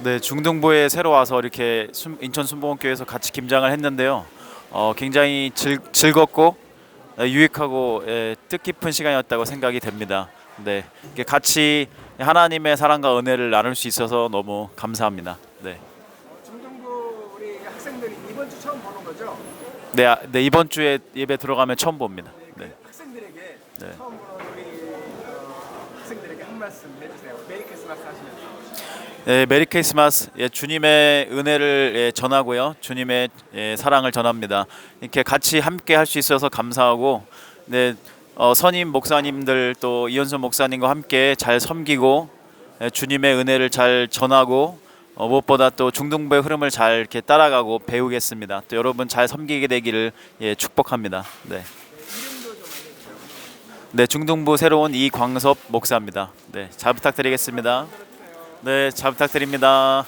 네, 중등부에 새로 와서 이렇게 순- 인천 순복음교회에서 같이 김장을 했는데요. 어, 굉장히 즐, 즐겁고 어, 유익하고 예, 뜻깊은 시간이었다고 생각이 됩니다. 네, 이렇게 같이 하나님의 사랑과 은혜를 나눌 수 있어서 너무 감사합니다. 네, 중등부 우리 학생들이 이번 주 처음 보는 거죠? 네, 아, 네 이번 주에 예배 들어가면 처음 봅니다. 네, 학생들에게 네. 처음 보는 우리 어, 학생들에게 한 말씀 해주세요. 메리 크리스마스 하시면서. 네, 메리 크리스마스. 예, 주님의 은혜를 예, 전하고요. 주님의 예, 사랑을 전합니다. 이렇게 같이 함께 할 수 있어서 감사하고, 네, 어, 선임 목사님들 또 이현수 목사님과 함께 잘 섬기고 예, 주님의 은혜를 잘 전하고 어, 무엇보다 또 중등부의 흐름을 잘 이렇게 따라가고 배우겠습니다. 또 여러분 잘 섬기게 되기를 예, 축복합니다. 네. 네, 중등부 새로운 이광섭 목사입니다. 네, 잘 부탁드리겠습니다. 네, 잘 부탁드립니다.